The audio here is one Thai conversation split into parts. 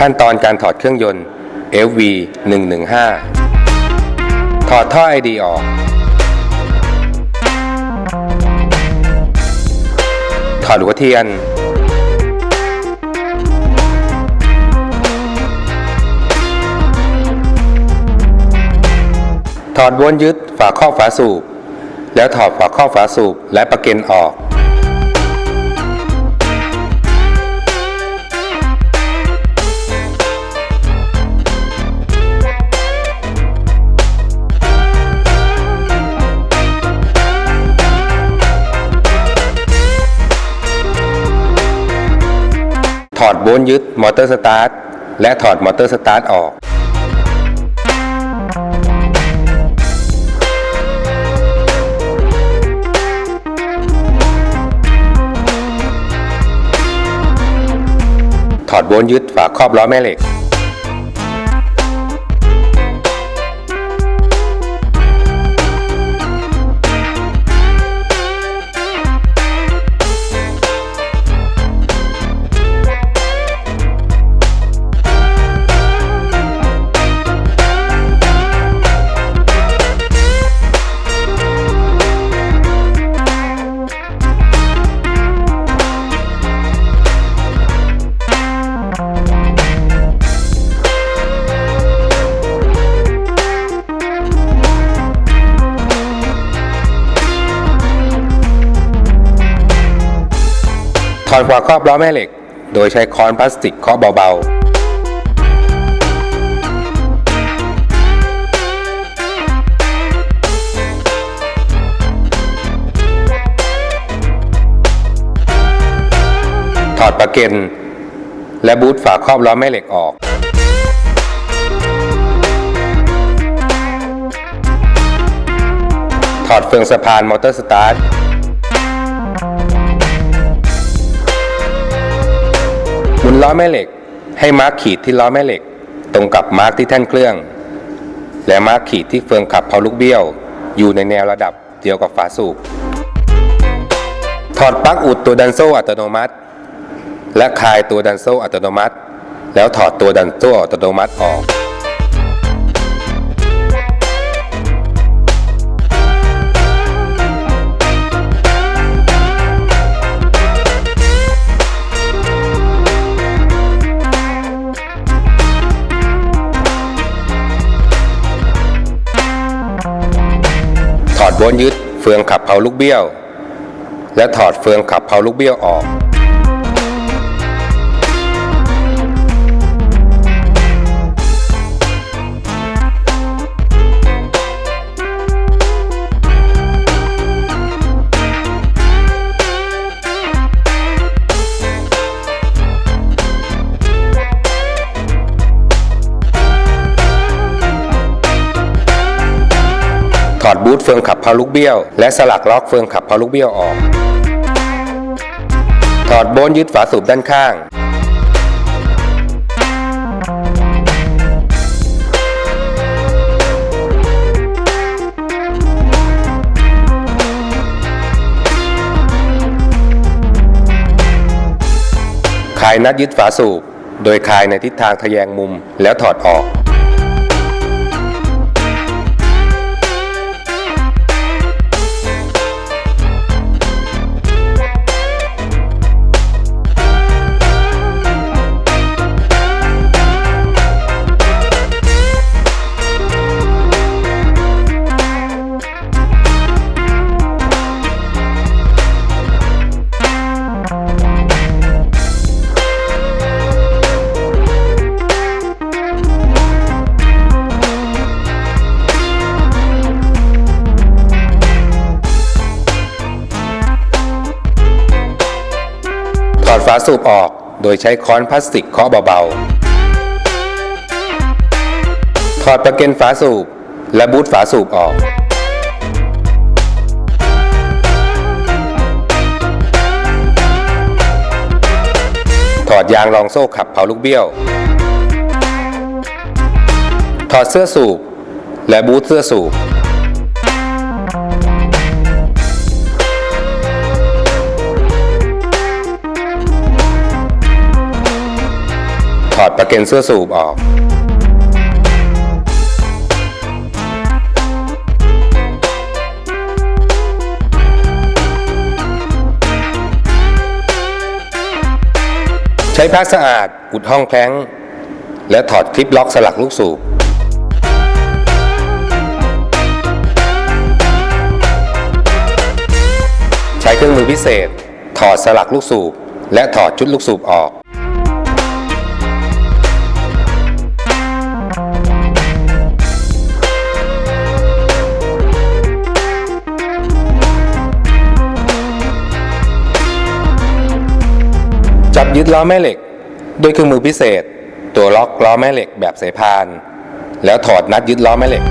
ขั้นตอนการถอดเครื่องยนต์ FV 115ถอดท่อไอดีออก ถอดหัวเทียน ถอดวนยึดฝาครอบฝาสูบ แล้วถอดฝาครอบฝาสูบและประเก็นออก ถอดโบนยึดมอเตอร์สตาร์ทและถอดมอเตอร์สตาร์ทออก ถอดโบนยึดฝาครอบล้อแม่เหล็ก ถอดฝาครอบล้อแม่เหล็ก โดยใช้ค้อนพลาสติกเคาะเบาๆถอดประเก็น และบูทฝาครอบล้อแม่เหล็กออก ถอดเฟืองสะพานมอเตอร์สตาร์ท ล้อแม่เหล็ก ให้มาร์คขีดที่ล้อแม่เหล็ก ตรงกับมาร์คที่แท่นเครื่อง และมาร์คขีดที่เฟืองขับเพาลูกเบี้ยว อยู่ในแนวระดับเดียวกับฝาสูบถอดปลั๊กอุดตัวดันโซ่อัตโนมัติ และคลายตัวดันโซ่อัตโนมัติ แล้วถอดตัวดันโซ่อัตโนมัติออก ถอดโบนยึดเฟืองขับเผาลูกเบี้ยว และถอดเฟืองขับเผาลูกเบี้ยวออก เฟืองขับพาลูกเบี้ยว และสลักล็อกเฟืองขับพาลูกเบี้ยวออก ถอดโบนยึดฝาสูบด้านข้าง คลายนัดยึดฝาสูบ โดยคลายในทิศทางทะแยงมุมแล้วถอดออก สูบออก โดยใช้ค้อนพลาสติกเคาะเบาๆ ถอดประเก็นฝาสูบ และบูทฝาสูบออก ถอดยางรองโซ่ขับเผาลูกเบี้ยว ถอดเสื้อสูบ และบูทเสื้อสูบ ถอดประเก็นเสื้อสูบออก ใช้ผ้าสะอาดอุดห้องแพลงและถอดคลิปล็อกสลักลูกสูบใช้เครื่องมือพิเศษ ถอดสลักลูกสูบ และถอดชุดลูกสูบออก จับยึดล้อแม่เหล็ก ด้วยเครื่องมือพิเศษ ตัวล็อกล้อแม่เหล็กแบบสายพาน แล้วถอดนัดยึดล้อแม่เหล็ก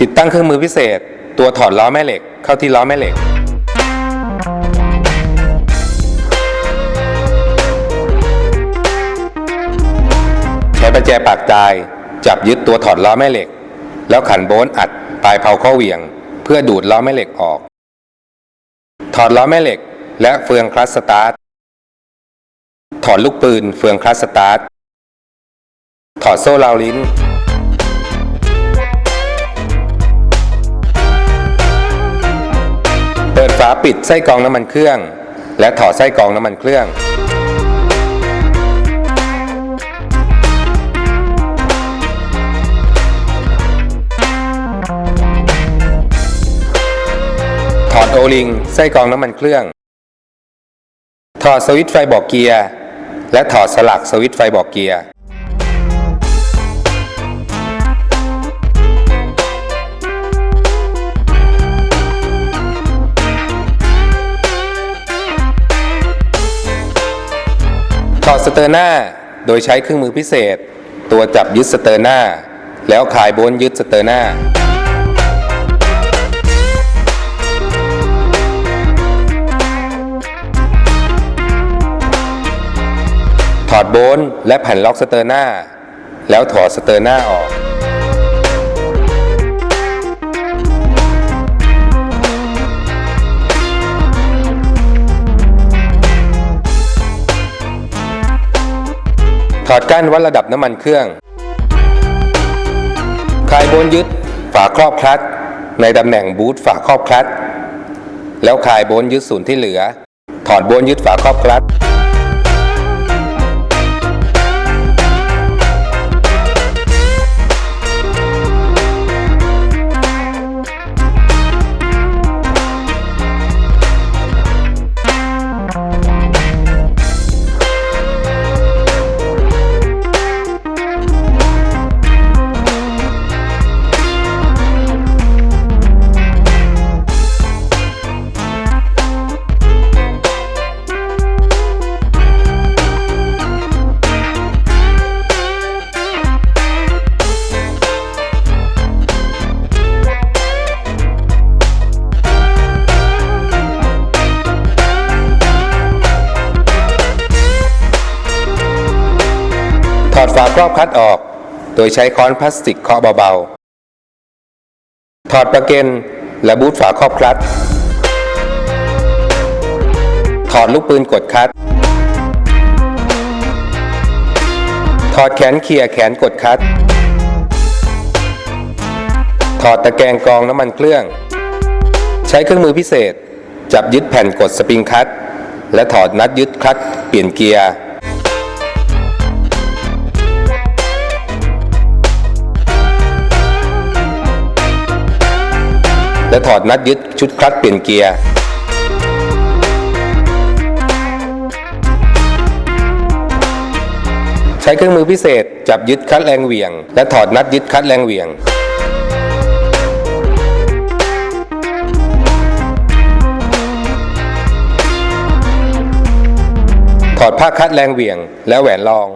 ติดตั้งเครื่องมือพิเศษ ตัวถอดล้อแม่เหล็กเข้าที่ล้อแม่เหล็ก ประแจปากตายจับยึดตัวถอดล้อแม่เหล็ก แล้วขันโบนอัดปลายเผาข้อเหวี่ยง เพื่อดูดล้อแม่เหล็กออก ถอดล้อแม่เหล็ก และเฟืองคลัตช์สตาร์ทถอดลูกปืนเฟืองคลัตช์สตาร์ทถอดโซ่ราวลิ้น เปิดฝาปิดไส้กรองน้ำมันเครื่อง และถอดไส้กรองน้ำมันเครื่อง โอลิง ไส้กรองน้ำมันเครื่อง ถอดสวิตช์ไฟบอกเกียร์ และถอดสลักสวิตช์ไฟบอกเกียร์ถอดสเตอร์หน้าโดยใช้เครื่องมือพิเศษ ตัวจับยึดสเตอร์หน้า แล้วคลายโบนยึดสเตอร์หน้า โบนและแผ่นล็อกสเตอร์หน้า แล้วถอดสเตอร์หน้าออก ถอดก้านวัดระดับน้ำมันเครื่องคลายโบนยึดฝาครอบคลัตช์ในตำแหน่งบูทฝาครอบคลัตช์แล้วคลายโบนยึดส่วนที่เหลือ ถอดโบนยึดฝาครอบคลัตช์ ถอดฝาครอบคลัตช์ออก โดยใช้ค้อนพลาสติกเคาะเบาๆ ถอดประเก็นและบูทฝาครอบคลัตถอดลูกปืนกดคลัตช์ถอดแขนเคลียร์แขนกดคลัตช์ถอดตะแกรงกรองน้ำมันเครื่อง ใช้เครื่องมือพิเศษ จับยึดแผ่นกดสปริงคลัตช์และถอดนัดยึดคลัตเปลี่ยนเกียร์ และถอดนัดยึดชุดคลัตช์เปลี่ยนเกียร์ใช้เครื่องมือพิเศษจับยึดคัตแรงเหวี่ยง และถอดนัดยึดคัตแรงเหวี่ยง ถอดผ้าคัดแรงเหวี่ยง และแหวนรอง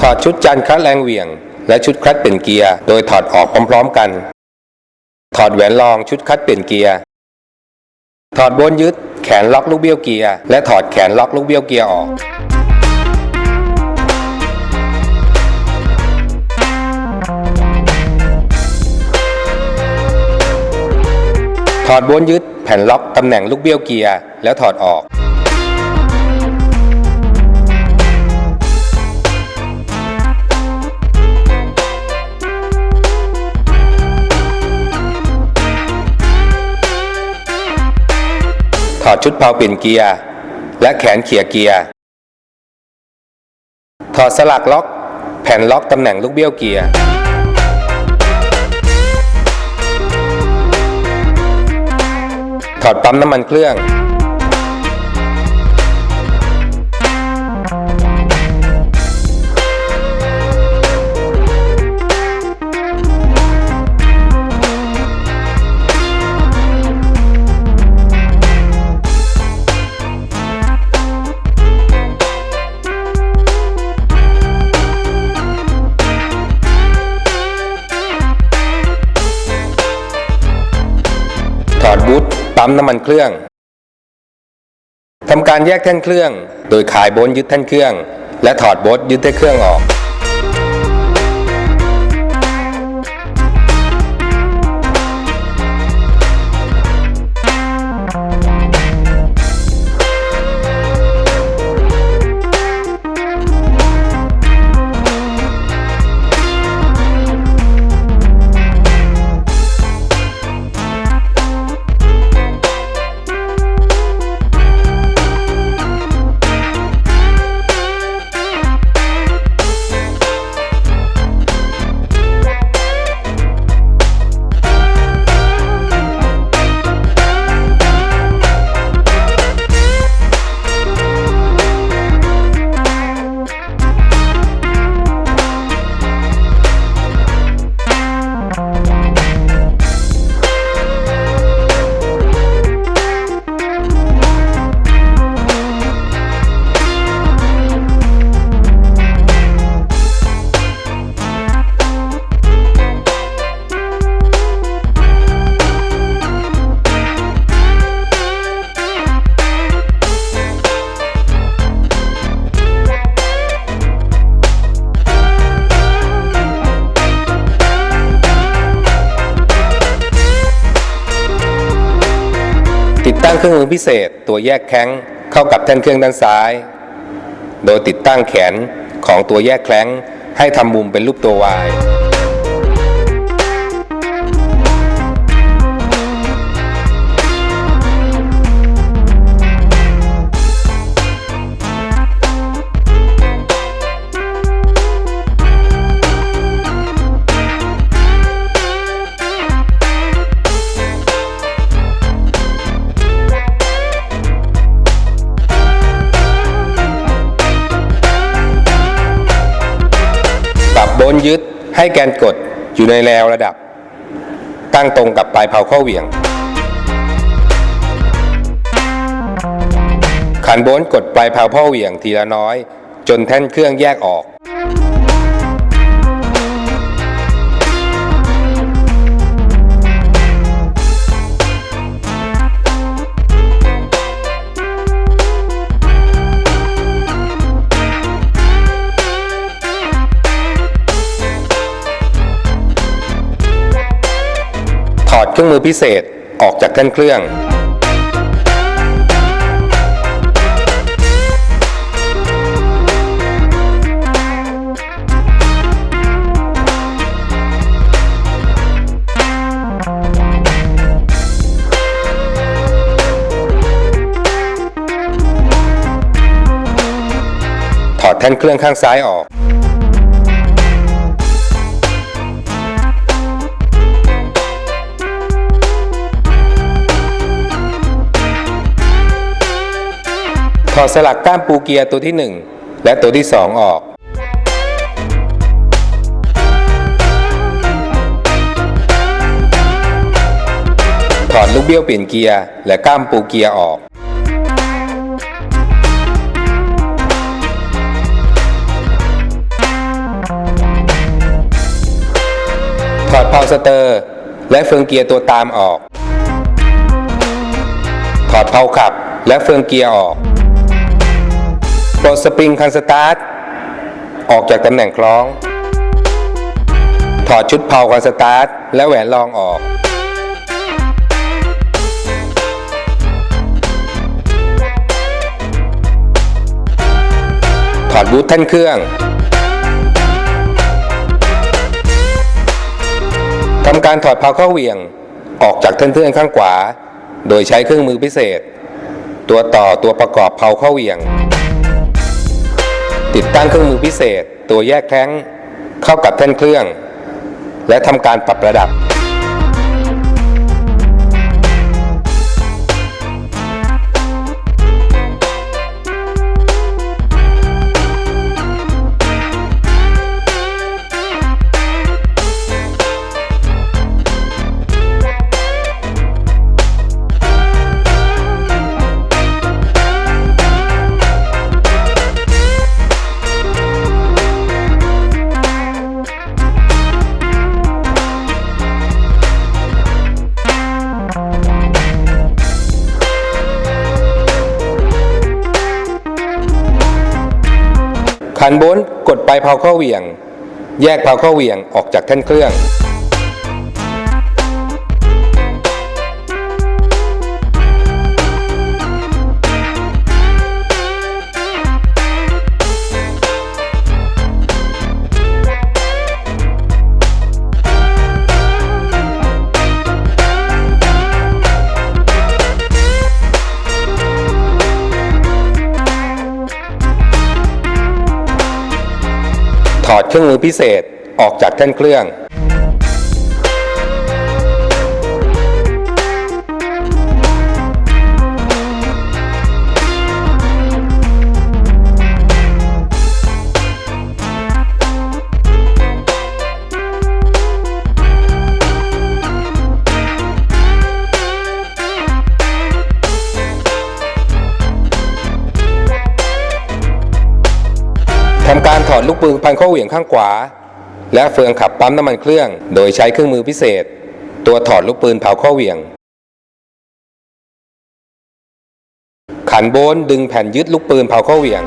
ถอดชุดจานคัดแรงเหวี่ยง และชุดคลัตช์เปลี่ยนเกียร์โดยถอดออกพร้อม ๆ กัน ถอดแหวนรองชุดคลัตช์เปลี่ยนเกียร์ถอดบนยึดแขนล็อกลูกเบี้ยวเกียร์และถอดแขนล็อกลูกเบี้ยวเกียร์ออกถอดบนยึดแผ่นล็อกตำแหน่งลูกเบี้ยวเกียร์แล้วถอดออก ดชุดเพาเปลี่ยนเกียร์และแขนเขี่ยเกียร์ถอดสลักล็อกแผ่นล็อกตำแหน่งลูกเบี้ยวเกียร์ถอดปั๊มน้ำมันเครื่อง ปั๊มน้ำมันเครื่องทำการแยกแท่นเครื่อง โดยขายโบนยึดแท่นเครื่อง และถอดโบนยึดแท่นเครื่องออก รื่องมือพิเศษตัวแยกแข้งเข้ากับแท่นเครื่องด้านซ้าย โดยติดตั้งแขนของตัวแยกแข้งให้ทำมุมเป็นรูปตัว Y ป ให้แกนกดอยู่ในแนวระดับ ตั้งตรงกับปลายเผาเข้าเหวี่ยง ขันโบนกดปลายเผาเข้าเหวี่ยงทีละน้อย จนแท่นเครื่องแยกออก รื่องมือพิเศษออกจากแท่นเครื่องถอดแท่นเครื่องข้างซ้ายออก ถอดสลักก้ามปูเกียร์ตัวที่ 1 และตัวที่ 2 ออก ถอดลูกเบี้ยวเปลี่ยนเกียร์และก้ามปูเกียร์ออก ถอดเพาสเตอร์ และเฟืองเกียร์ตัวตามออก ถอดเพาขับและเฟืองเกียร์ออก ปลดสปริงคันสตาร์ทออกจากตำแหน่งคล้อง ถอดชุดเพาคันสตาร์ทและแหวนรองออก ถอดบูทท่นเครื่องทำการถอดเพาเข้าเหวี่ยงออกจากแท่นเครื่องข้างขวา โดยใช้เครื่องมือพิเศษ ตัวต่อตัวประกอบเพาเข้าเหวี่ยง ติดตั้งเครื่องมือพิเศษ ตัวแยกแท้งเข้ากับแท่นเครื่อง และทำการปรับระดับ ขันโบนกดไปเพาเข้าเหวี่ยง แยกเพาเข้าเหวี่ยงออกจากแท่นเครื่อง เครื่องมือพิเศษออกจากแท่นเครื่อง ทำการถอดลูกปืนพันข้อเหวี่ยงข้างขวา และเฟืองขับปั๊มน้ำมันเครื่อง โดยใช้เครื่องมือพิเศษ ตัวถอดลูกปืนเผาข้อเหวี่ยง ขันโบนดึงแผ่นยึดลูกปืนเผาข้อเหวี่ยง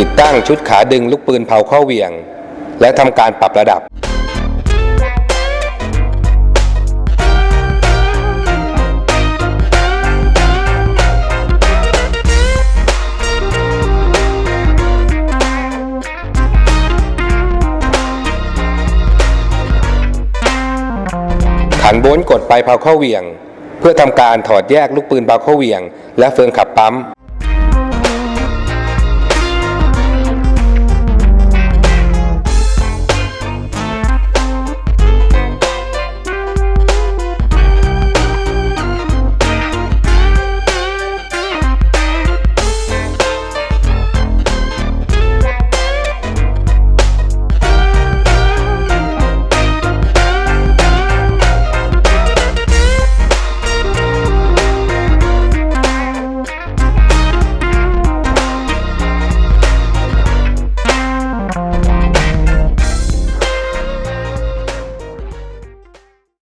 ติดตั้งชุดขาดึงลูกปืนเผาข้าเหวี่ยง และทำการปรับระดับ ขันโบนกดไปเผาข้าเหวี่ยง เพื่อทำการถอดแยกลูกปืนเผาข้าเหวี่ยง และเฟืองขับปั๊ม